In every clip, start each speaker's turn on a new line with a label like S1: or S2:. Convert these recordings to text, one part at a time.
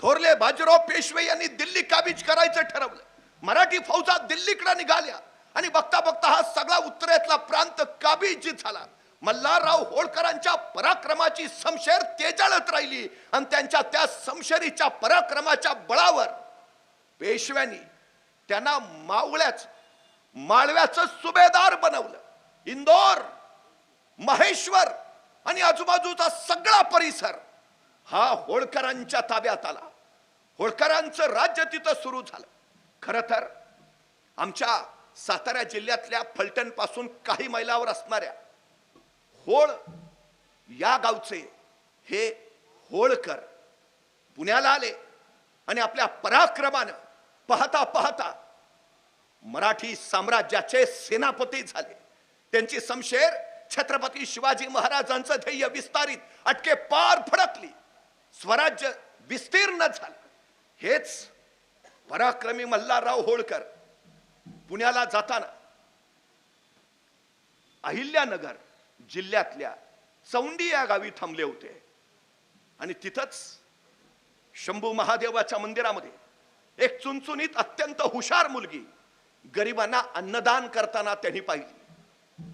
S1: थोरले बाजीराव पेशवे यांनी दिल्ली काबीज करायचं ठरवलं. मराठी फौजा दिल्लीकडे निघाल्या आणि बघता बघता हा सगळा उत्तरेतला प्रांत काबीज झाला. मल्हारराव होळकरांच्या पराक्रमाची समशेर तेजाळत राहिली आणि त्यांच्या त्या समशेरीच्या पराक्रमाच्या बळावर पेशव्यांनी त्यांना मावळ्याच माळव्याचं सुभेदार बनवलं. इंदोर महेश्वर आणि आजूबाजूचा सगळा परिसर हा होळकरांच्या ताब्यात आला. होळकरांचं राज्य तिथं सुरू झालं. खर तर आमच्या सातारा जिल्ह्यातल्या फलटणपासून काही मैलावर असणाऱ्या होळ या गावचे हे होळकर पुण्याला आले आणि आपल्या पराक्रमानं पाहता पाहता मराठी साम्राज्याचे सेनापती झाले. त्यांची समशेर छत्रपती शिवाजी महाराजांचं ध्येय विस्तारित अटके पार फडकली. स्वराज्य विस्तीर्ण झालं. हेच पराक्रमी मल्हारराव होळकर पुण्याला जाताना अहिल्यानगर जिल्ह्यातल्या चौंडी या गावी थांबले होते. आणि तिथंच शंभू महादेवाच्या मंदिरामध्ये एक चुनचुनीत अत्यंत हुशार मुलगी गरिबांना अन्नदान करताना त्यांनी पाहिली.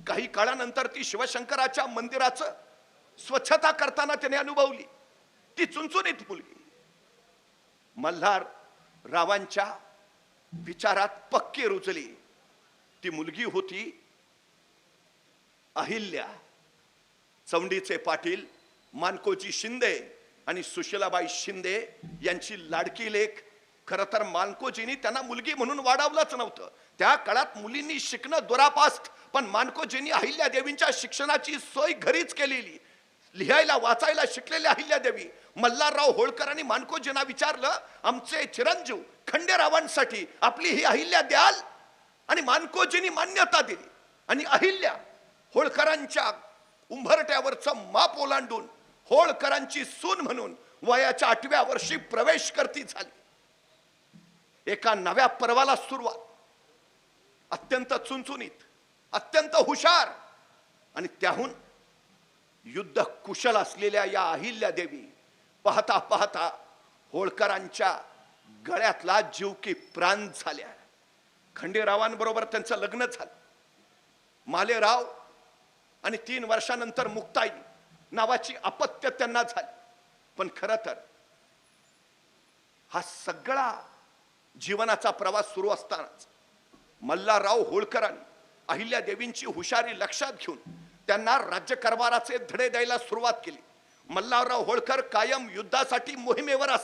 S1: काही काळानंतर ती शिवशंकराच्या मंदिराचं स्वच्छता करताना त्याने अनुभवली. ती चुनचुनीत मुलगी. मल्हार रावांच्या विचारात पक्की रुजली. ती मुलगी होती अहिल्या. चौंडीचे पाटील मानकोजी शिंदे आणि सुशीलाबाई शिंदे यांची लाडकी लेख. खर तर मानकोजींनी त्यांना मुलगी म्हणून वाढवलंच नव्हतं. त्या काळात मुलींनी शिकणं दुरापास्त पण मानकोजींनी अहिल्या देवींच्या शिक्षणाची सोय घरीच केलेली. लिहायला वाचायला शिकलेल्या अहिल्यादेवी मल्हारराव होळकरांनी मानकोजींना विचारलं आमचे चिरंजीव खंडेरावांसाठी आपली ही अहिल्या द्याल आणि मानकोजींनी मान्यता दिली. आणि अहिल्या होळकरांच्या उंभरट्यावरचं माप ओलांडून होळकरांची सून म्हणून वयाच्या आठव्या वर्षी प्रवेश करती झाली. एका नव्या पर्वाला सुरुवात. अत्यंत चुनचुनीत अत्यंत हुशार आणि त्याहून युद्ध कुशल असलेल्या या अहिल्या देवी पाहता पाहता होळकरांच्या गळ्यातला जीव की प्राण झाल्या. खंडेरावांबरोबर त्यांचं लग्न झालं. मालेराव आणि तीन वर्षानंतर मुक्ताई नावाची अपत्य त्यांना झाली. पण खर तर हा सगळा जीवनाचा प्रवास सुरू असतानाच मल्हारराव होळकरांनी अहिल्या देवींची हुशारी लक्षात घेऊन त्यांना राज्यकारभाराचे धडे द्यायला सुरुवात केली. मल्हारराव होळकर कायम युद्धासाठी मोहिमेवर